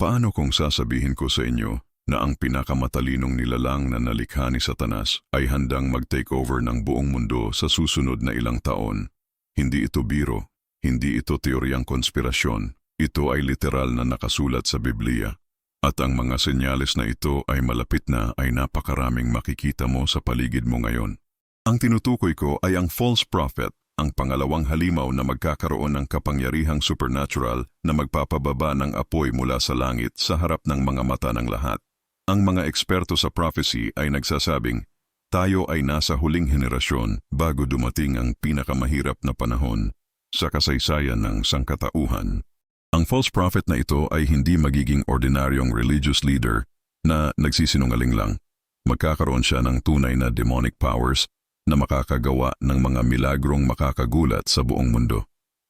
Paano kung sasabihin ko sa inyo na ang pinakamatalinong nilalang na nalikha ni Satanas ay handang mag-take over ng buong mundo sa susunod na ilang taon? Hindi ito biro, hindi ito teoryang konspirasyon, ito ay literal na nakasulat sa Biblia. At ang mga senyales na ito ay malapit na ay napakaraming makikita mo sa paligid mo ngayon. Ang tinutukoy ko ay ang false prophet, ang pangalawang halimaw na magkakaroon ng kapangyarihang supernatural na magpapababa ng apoy mula sa langit sa harap ng mga mata ng lahat. Ang mga eksperto sa prophecy ay nagsasabing, tayo ay nasa huling henerasyon bago dumating ang pinakamahirap na panahon sa kasaysayan ng sangkatauhan. Ang false prophet na ito ay hindi magiging ordinaryong religious leader na nagsisinungaling lang. Magkakaroon siya ng tunay na demonic powers na makakagawa ng mga milagrong makakagulat sa buong mundo.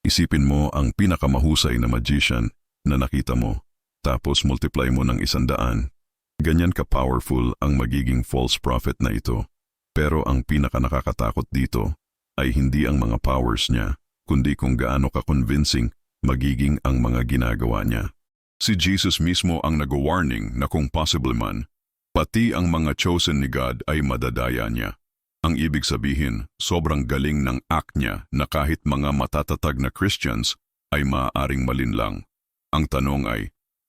Isipin mo ang pinakamahusay na magician na nakita mo, tapos multiply mo ng isandaan. Ganyan ka-powerful ang magiging false prophet na ito. Pero ang pinakanakakatakot dito ay hindi ang mga powers niya, kundi kung gaano ka-convincing magiging ang mga ginagawa niya. Si Jesus mismo ang nag-warning na kung possible man, pati ang mga chosen ni God ay madadaya niya. Ang ibig sabihin, sobrang galing ng act niya na kahit mga matatatag na Christians ay maaaring malinlang. Ang tanong ay,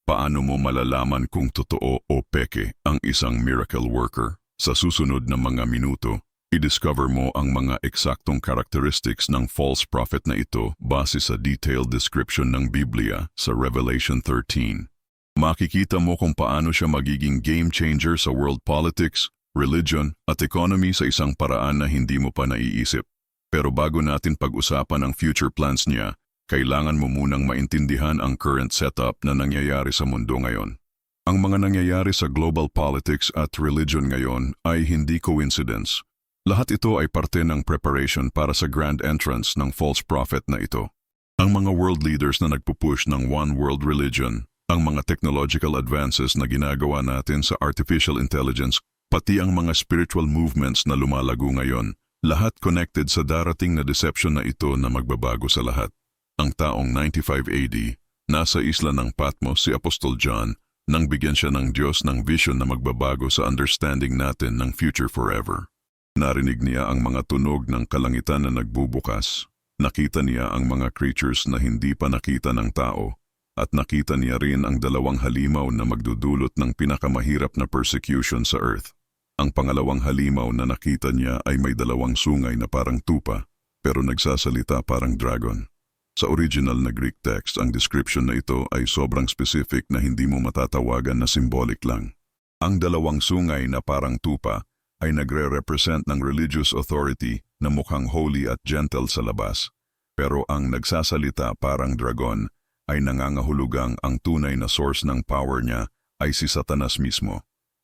paano mo malalaman kung totoo o peke ang isang miracle worker? Sa susunod na mga minuto, i-discover mo ang mga eksaktong characteristics ng false prophet na ito base sa detailed description ng Biblia sa Revelation 13. Makikita mo kung paano siya magiging game changer sa world politics, religion at economy sa isang paraan na hindi mo pa naiisip. Pero bago natin pag-usapan ang future plans niya, kailangan mo munang maintindihan ang current setup na nangyayari sa mundo ngayon. Ang mga nangyayari sa global politics at religion ngayon ay hindi coincidence. Lahat ito ay parte ng preparation para sa grand entrance ng false prophet na ito. Ang mga world leaders na nagpupush ng one world religion, ang mga technological advances na ginagawa natin sa artificial intelligence, pati ang mga spiritual movements na lumalago ngayon, lahat connected sa darating na deception na ito na magbabago sa lahat. Ang taong 95 AD, nasa isla ng Patmos si Apostol John nang bigyan siya ng Diyos ng vision na magbabago sa understanding natin ng future forever. Narinig niya ang mga tunog ng kalangitan na nagbubukas. Nakita niya ang mga creatures na hindi pa nakita ng tao at nakita niya rin ang dalawang halimaw na magdudulot ng pinakamahirap na persecution sa earth. Ang pangalawang halimaw na nakita niya ay may dalawang sungay na parang tupa pero nagsasalita parang dragon. Sa original na Greek text, ang description na ito ay sobrang specific na hindi mo matatawagan na symbolic lang. Ang dalawang sungay na parang tupa ay nagre-represent ng religious authority na mukhang holy at gentle sa labas. Pero ang nagsasalita parang dragon ay nangangahulugang ang tunay na source ng power niya ay si Satanas mismo.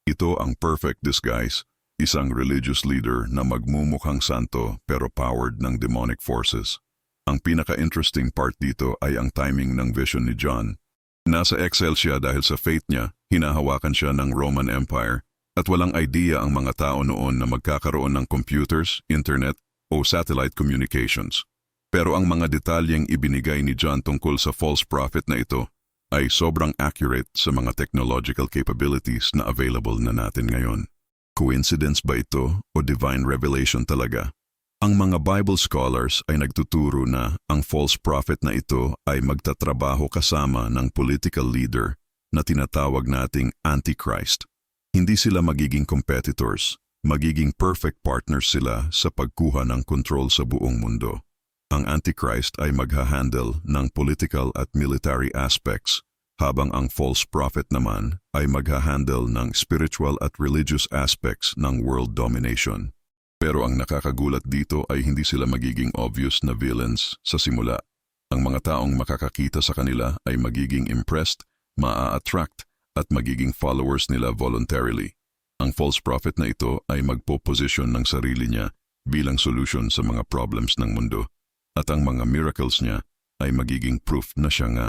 Ito ang perfect disguise, isang religious leader na magmumukhang santo pero powered ng demonic forces. Ang pinaka-interesting part dito ay ang timing ng vision ni John. Nasa exile siya dahil sa faith niya, hinahawakan siya ng Roman Empire, at walang idea ang mga tao noon na magkakaroon ng computers, internet, o satellite communications. Pero ang mga detalyeng ibinigay ni John tungkol sa false prophet na ito ay sobrang accurate sa mga technological capabilities na available na natin ngayon. Coincidence ba ito o divine revelation talaga? Ang mga Bible scholars ay nagtuturo na ang false prophet na ito ay magtatrabaho kasama ng political leader na tinatawag nating Antichrist. Hindi sila magiging competitors, magiging perfect partners sila sa pagkuha ng control sa buong mundo. Ang Antichrist ay magha-handle ng political at military aspects habang ang false prophet naman ay magha-handle ng spiritual at religious aspects ng world domination. Pero ang nakakagulat dito ay hindi sila magiging obvious na villains sa simula. Ang mga taong makakakita sa kanila ay magiging impressed, maa-attract, at magiging followers nila voluntarily. Ang false prophet na ito ay magpo-position ng sarili niya bilang solution sa mga problems ng mundo. At ang mga miracles niya ay magiging proof na siya nga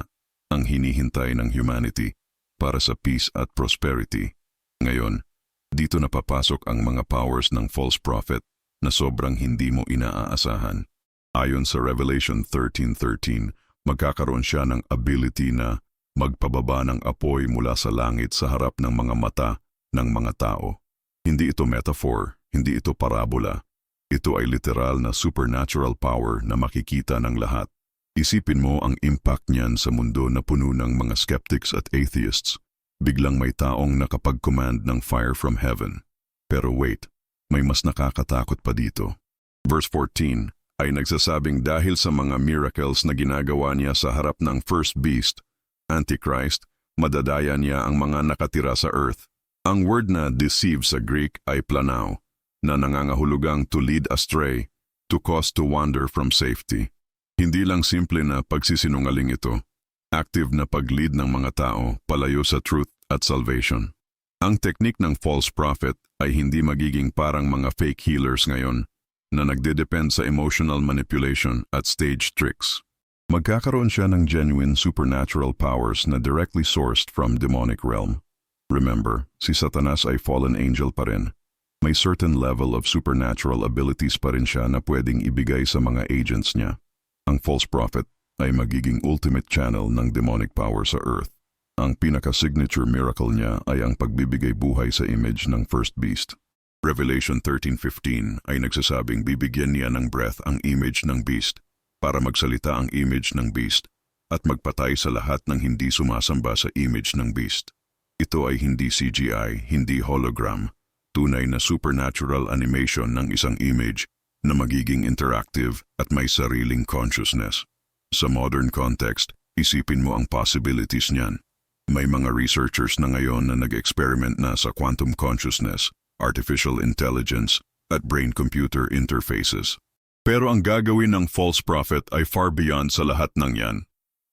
ang hinihintay ng humanity para sa peace at prosperity. Ngayon, dito napapasok ang mga powers ng false prophet na sobrang hindi mo inaasahan. Ayon sa Revelation 13.13, magkakaroon siya ng ability na magpababa ng apoy mula sa langit sa harap ng mga mata ng mga tao. Hindi ito metaphor, hindi ito parabola. Ito ay literal na supernatural power na makikita ng lahat. Isipin mo ang impact niyan sa mundo na puno ng mga skeptics at atheists. Biglang may taong nakapag-command ng fire from heaven. Pero wait, may mas nakakatakot pa dito. Verse 14 ay nagsasabing dahil sa mga miracles na ginagawa niya sa harap ng first beast, Antichrist, madadaya niya ang mga nakatira sa earth. Ang word na deceive sa Greek ay planao, na nangangahulugang to lead astray, to cause to wander from safety. Hindi lang simple na pagsisinungaling ito, active na pag-lead ng mga tao palayo sa truth at salvation. Ang teknik ng false prophet ay hindi magiging parang mga fake healers ngayon na nagdedepend sa emotional manipulation at stage tricks. Magkakaroon siya ng genuine supernatural powers na directly sourced from demonic realm. Remember, si Satanas ay fallen angel pa rin. May certain level of supernatural abilities pa rin siya na pwedeng ibigay sa mga agents niya. Ang false prophet ay magiging ultimate channel ng demonic power sa earth. Ang pinaka-signature miracle niya ay ang pagbibigay buhay sa image ng first beast. Revelation 13.15 ay nagsasabing bibigyan niya ng breath ang image ng beast para magsalita ang image ng beast at magpatay sa lahat ng hindi sumasamba sa image ng beast. Ito ay hindi CGI, hindi hologram, tunay na supernatural animation ng isang image na magiging interactive at may sariling consciousness. Sa modern context, isipin mo ang possibilities niyan. May mga researchers na ngayon na nag-experiment na sa quantum consciousness, artificial intelligence, at brain-computer interfaces. Pero ang gagawin ng false prophet ay far beyond sa lahat ng yan.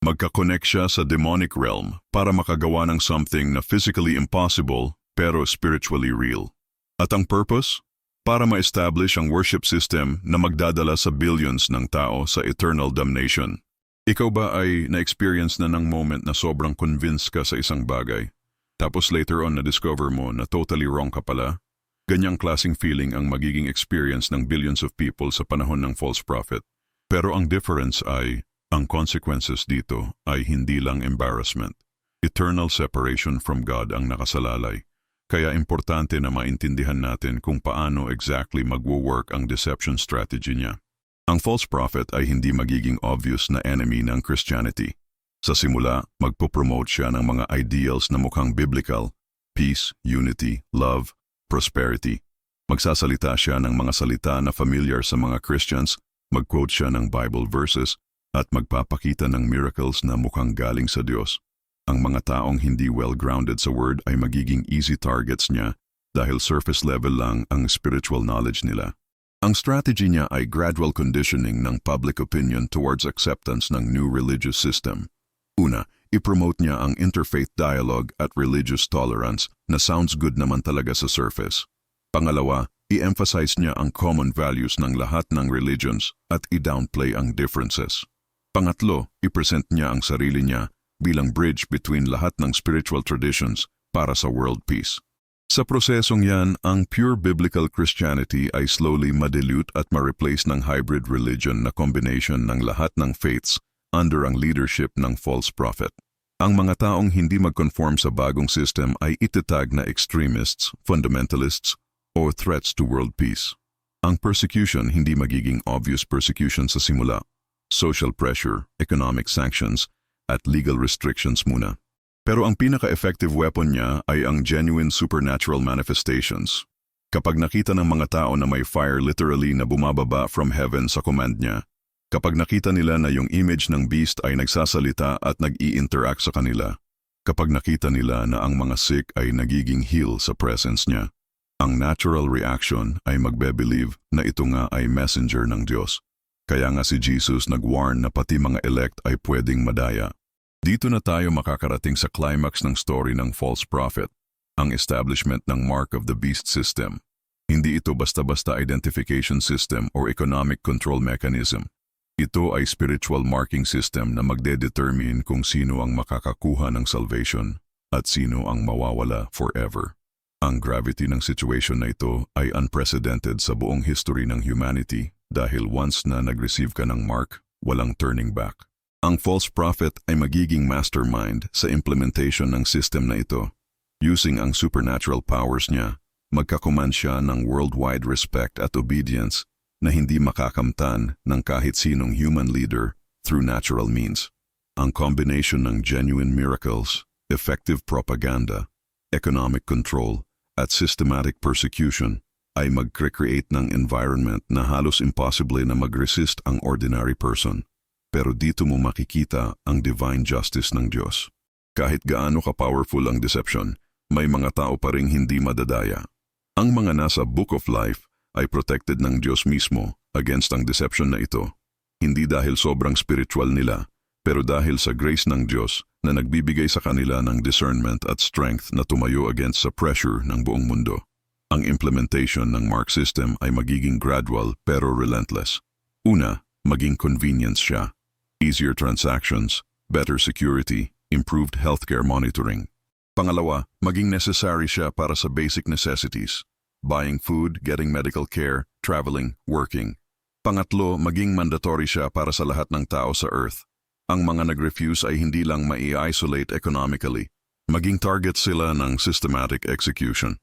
Magkakonect siya sa demonic realm para makagawa ng something na physically impossible pero spiritually real. At ang purpose? Para ma-establish ang worship system na magdadala sa billions ng tao sa eternal damnation. Ikaw ba ay na-experience na ng moment na sobrang convinced ka sa isang bagay? Tapos later on na-discover mo na totally wrong ka pala? Ganyang klasing feeling ang magiging experience ng billions of people sa panahon ng false prophet. Pero ang difference ay, ang consequences dito ay hindi lang embarrassment. Eternal separation from God ang nakasalalay. Kaya importante na maintindihan natin kung paano exactly magwo-work ang deception strategy niya. Ang false prophet ay hindi magiging obvious na enemy ng Christianity. Sa simula, magpo-promote siya ng mga ideals na mukhang biblical, peace, unity, love, prosperity. Magsasalita siya ng mga salita na familiar sa mga Christians, mag-quote siya ng Bible verses, at magpapakita ng miracles na mukhang galing sa Diyos. Ang mga taong hindi well-grounded sa Word ay magiging easy targets niya dahil surface level lang ang spiritual knowledge nila. Ang strategy niya ay gradual conditioning ng public opinion towards acceptance ng new religious system. Una, ipromote niya ang interfaith dialogue at religious tolerance na sounds good naman talaga sa surface. Pangalawa, i-emphasize niya ang common values ng lahat ng religions at i-downplay ang differences. Pangatlo, i-present niya ang sarili niya bilang bridge between lahat ng spiritual traditions para sa world peace. Sa prosesong yan, ang pure biblical Christianity ay slowly madilute at ma-replace ng hybrid religion na combination ng lahat ng faiths under ang leadership ng false prophet. Ang mga taong hindi mag-conform sa bagong system ay itatag na extremists, fundamentalists, o threats to world peace. Ang persecution hindi magiging obvious persecution sa simula. Social pressure, economic sanctions, at legal restrictions muna. Pero ang pinaka-effective weapon niya ay ang genuine supernatural manifestations. Kapag nakita ng mga tao na may fire literally na bumababa from heaven sa command niya, kapag nakita nila na yung image ng beast ay nagsasalita at nag-i-interact sa kanila, kapag nakita nila na ang mga sick ay nagiging heal sa presence niya, ang natural reaction ay magbe-believe na ito nga ay messenger ng Diyos. Kaya nga si Jesus nag-warn na pati mga elect ay pwedeng madaya. Dito na tayo makakarating sa climax ng story ng false prophet, ang establishment ng Mark of the Beast system. Hindi ito basta-basta identification system or economic control mechanism. Ito ay spiritual marking system na magdedetermine kung sino ang makakakuha ng salvation at sino ang mawawala forever. Ang gravity ng situation na ito ay unprecedented sa buong history ng humanity dahil once na nag-receive ka ng mark, walang turning back. Ang false prophet ay magiging mastermind sa implementation ng system na ito. Using ang supernatural powers niya, magkakuman siya ng worldwide respect at obedience na hindi makakamtan ng kahit sinong human leader through natural means. Ang combination ng genuine miracles, effective propaganda, economic control, at systematic persecution ay mag-create ng environment na halos impossible na mag-resist ang ordinary person. Pero dito mo makikita ang divine justice ng Diyos. Kahit gaano ka-powerful ang deception, may mga tao pa ring hindi madadaya. Ang mga nasa Book of Life ay protected ng Diyos mismo against ang deception na ito. Hindi dahil sobrang spiritual nila, pero dahil sa grace ng Diyos na nagbibigay sa kanila ng discernment at strength na tumayo against sa pressure ng buong mundo. Ang implementation ng Mark system ay magiging gradual pero relentless. Una, maging convenience siya. Easier transactions, better security, improved healthcare monitoring. Pangalawa, maging necessary siya para sa basic necessities. Buying food, getting medical care, traveling, working. Pangatlo, maging mandatory siya para sa lahat ng tao sa Earth. Ang mga nag-refuse ay hindi lang mai-isolate economically, maging target sila ng systematic execution.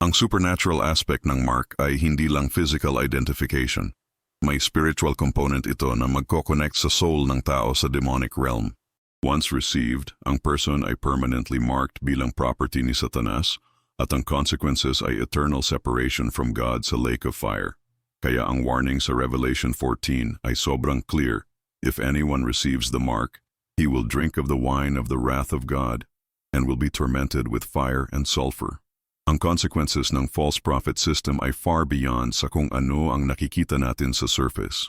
Ang supernatural aspect ng mark ay hindi lang physical identification. May spiritual component ito na magkoconnect sa soul ng tao sa demonic realm. Once received, ang person ay permanently marked bilang property ni Satanas at ang consequences ay eternal separation from God sa lake of fire. Kaya ang warning sa Revelation 14 ay sobrang clear. If anyone receives the mark, he will drink of the wine of the wrath of God and will be tormented with fire and sulfur. Ang consequences ng false prophet system ay far beyond sa kung ano ang nakikita natin sa surface.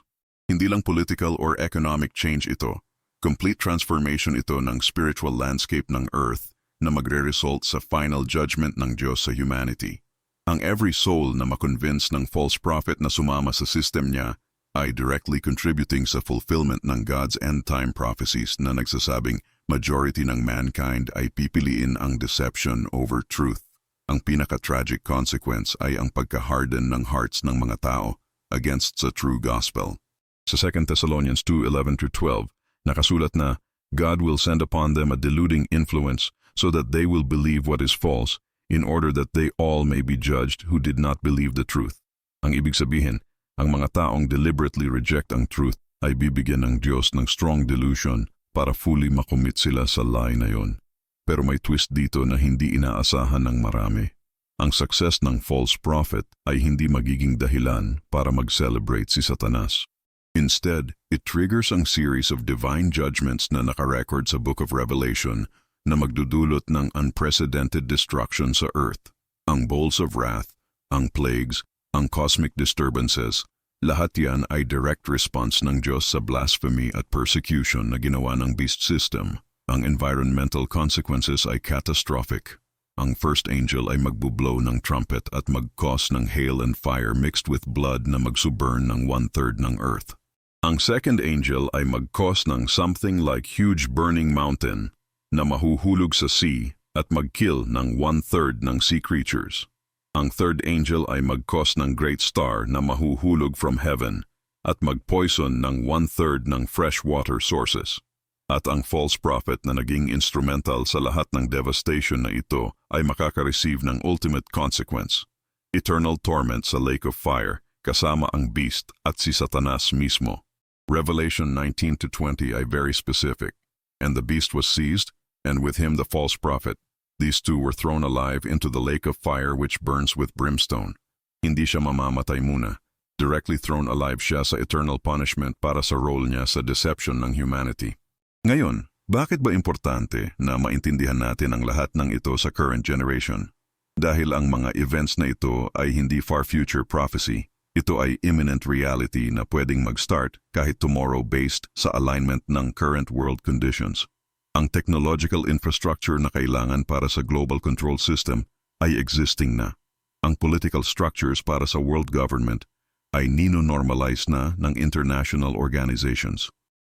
Hindi lang political or economic change ito, complete transformation ito ng spiritual landscape ng earth na magre-result sa final judgment ng Diyos sa humanity. Ang every soul na makonvince ng false prophet na sumama sa system niya ay directly contributing sa fulfillment ng God's end-time prophecies na nagsasabing majority ng mankind ay pipiliin ang deception over truth. Ang pinaka-tragic consequence ay ang pagka-harden ng hearts ng mga tao against sa true gospel. Sa 2 Thessalonians 2:11-12, nakasulat na, God will send upon them a deluding influence so that they will believe what is false, in order that they all may be judged who did not believe the truth. Ang ibig sabihin, ang mga taong deliberately reject ang truth ay bibigyan ng Diyos ng strong delusion para fully makumit sila sa lie na yon. Pero may twist dito na hindi inaasahan ng marami. Ang success ng false prophet ay hindi magiging dahilan para mag-celebrate si Satanas. Instead, it triggers ang series of divine judgments na nakarecord sa Book of Revelation na magdudulot ng unprecedented destruction sa earth. Ang bowls of wrath, ang plagues, ang cosmic disturbances, lahat yan ay direct response ng Diyos sa blasphemy at persecution na ginawa ng beast system. Ang environmental consequences ay catastrophic. Ang first angel ay magbublow ng trumpet at mag-cause ng hail and fire mixed with blood na magsuburn ng one-third ng earth. Ang second angel ay mag-cause ng something like huge burning mountain na mahuhulog sa sea at mag-kill ng one-third ng sea creatures. Ang third angel ay mag-cause ng great star na mahuhulog from heaven at mag-poison ng one-third ng fresh water sources. At ang false prophet na naging instrumental sa lahat ng devastation na ito ay makaka-receive ng ultimate consequence, eternal torment sa lake of fire kasama ang beast at si Satanas mismo. Revelation 19-20 ay very specific. And the beast was seized, and with him the false prophet. These two were thrown alive into the lake of fire which burns with brimstone. Hindi siya mamamatay muna. Directly thrown alive siya sa eternal punishment para sa role niya sa deception ng humanity. Ngayon, bakit ba importante na maintindihan natin ang lahat ng ito sa current generation? Dahil ang mga events na ito ay hindi far future prophecy, ito ay imminent reality na pwedeng mag-start kahit tomorrow based sa alignment ng current world conditions. Ang technological infrastructure na kailangan para sa global control system ay existing na. Ang political structures para sa world government ay nino-normalize na ng international organizations.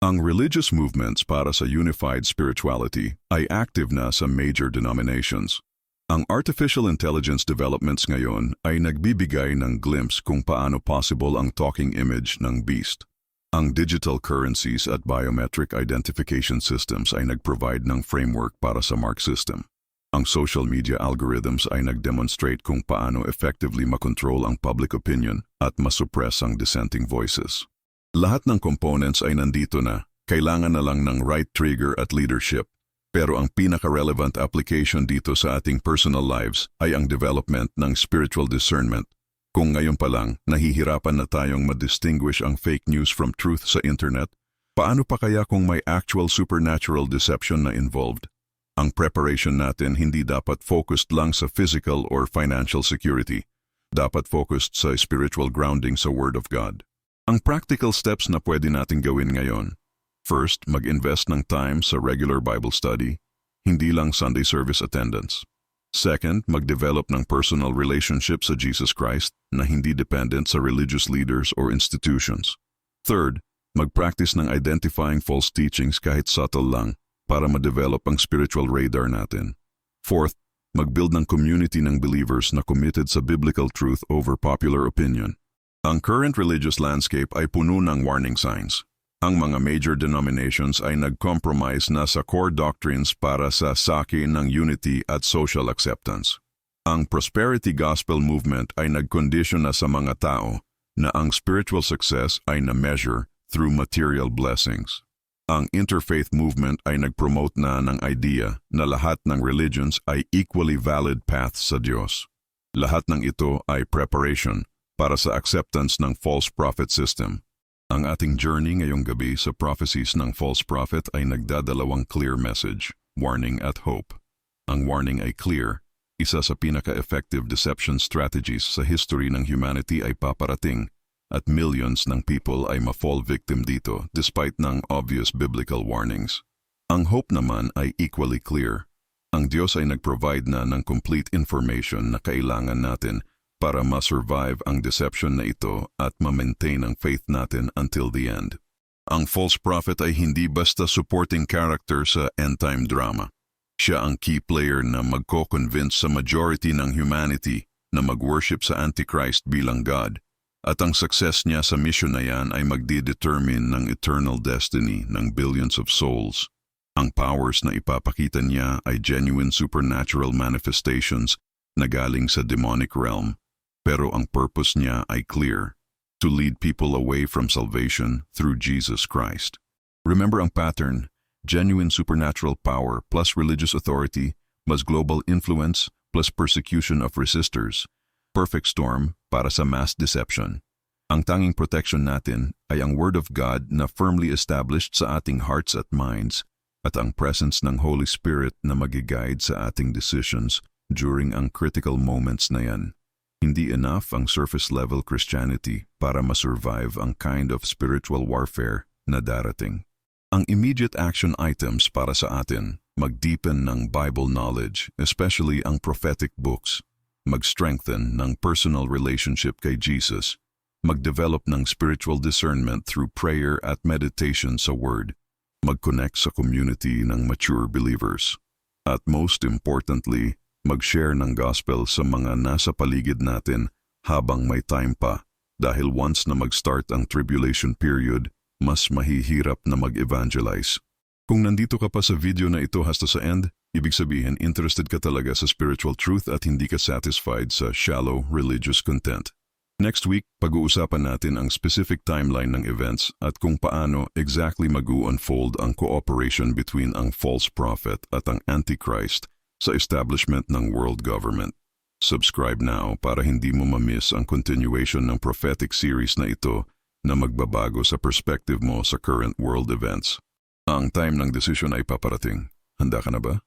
Ang religious movements para sa unified spirituality ay active na sa major denominations. Ang artificial intelligence developments ngayon ay nagbibigay ng glimpse kung paano possible ang talking image ng beast. Ang digital currencies at biometric identification systems ay nag-provide ng framework para sa mark system. Ang social media algorithms ay nag-demonstrate kung paano effectively makontrol ang public opinion at masuppress ang dissenting voices. Lahat ng components ay nandito na, kailangan na lang ng right trigger at leadership. Pero ang pinaka-relevant application dito sa ating personal lives ay ang development ng spiritual discernment. Kung ngayon pa lang, nahihirapan na tayong ma-distinguish ang fake news from truth sa internet, paano pa kaya kung may actual supernatural deception na involved? Ang preparation natin hindi dapat focused lang sa physical or financial security. Dapat focused sa spiritual grounding sa Word of God. Ang practical steps na pwede natin gawin ngayon. First, mag-invest ng time sa regular Bible study, hindi lang Sunday service attendance. Second, mag-develop ng personal relationship sa Jesus Christ na hindi dependent sa religious leaders or institutions. Third, mag-practice ng identifying false teachings kahit subtle lang para ma-develop ang spiritual radar natin. Fourth, mag-build ng community ng believers na committed sa biblical truth over popular opinion. Ang current religious landscape ay puno ng warning signs. Ang mga major denominations ay nag-compromise na sa core doctrines para sa saki ng unity at social acceptance. Ang prosperity gospel movement ay nag-condition na sa mga tao na ang spiritual success ay na-measure through material blessings. Ang interfaith movement ay nag-promote na ng idea na lahat ng religions ay equally valid paths sa Diyos. Lahat ng ito ay preparation para sa acceptance ng false prophet system. Ang ating journey ngayong gabi sa prophecies ng false prophet ay nagdadalawang clear message, warning at hope. Ang warning ay clear, isa sa pinaka-effective deception strategies sa history ng humanity ay paparating at millions ng people ay ma-fall victim dito despite ng obvious biblical warnings. Ang hope naman ay equally clear. Ang Diyos ay nag-provide na ng complete information na kailangan natin para ma-survive ang deception na ito at ma-maintain ang faith natin until the end. Ang false prophet ay hindi basta supporting character sa end-time drama. Siya ang key player na magko-convince sa majority ng humanity na mag-worship sa Antichrist bilang God at ang success niya sa mission na yan ay magdidetermine ng eternal destiny ng billions of souls. Ang powers na ipapakita niya ay genuine supernatural manifestations na galing sa demonic realm pero ang purpose niya ay clear, to lead people away from salvation through Jesus Christ. Remember ang pattern, genuine supernatural power plus religious authority plus global influence plus persecution of resistors. Perfect storm para sa mass deception. Ang tanging protection natin ay ang Word of God na firmly established sa ating hearts at minds at ang presence ng Holy Spirit na magiguide sa ating decisions during ang critical moments na yan. Hindi enough ang surface-level Christianity para masurvive ang kind of spiritual warfare na darating. Ang immediate action items para sa atin, mag-deepen ng Bible knowledge, especially ang prophetic books, mag-strengthen ng personal relationship kay Jesus, mag-develop ng spiritual discernment through prayer at meditation sa Word, mag-connect sa community ng mature believers, at most importantly, mag-share ng gospel sa mga nasa paligid natin habang may time pa dahil once na mag-start ang tribulation period, mas mahihirap na mag-evangelize. Kung nandito ka pa sa video na ito hasta sa end, ibig sabihin interested ka talaga sa spiritual truth at hindi ka satisfied sa shallow religious content. Next week, pag-uusapan natin ang specific timeline ng events at kung paano exactly mag-unfold ang cooperation between ang false prophet at ang Antichrist sa establishment ng world government. Subscribe now para hindi mo mamiss ang continuation ng prophetic series na ito na magbabago sa perspective mo sa current world events. Ang time ng desisyon ay paparating. Handa ka na ba?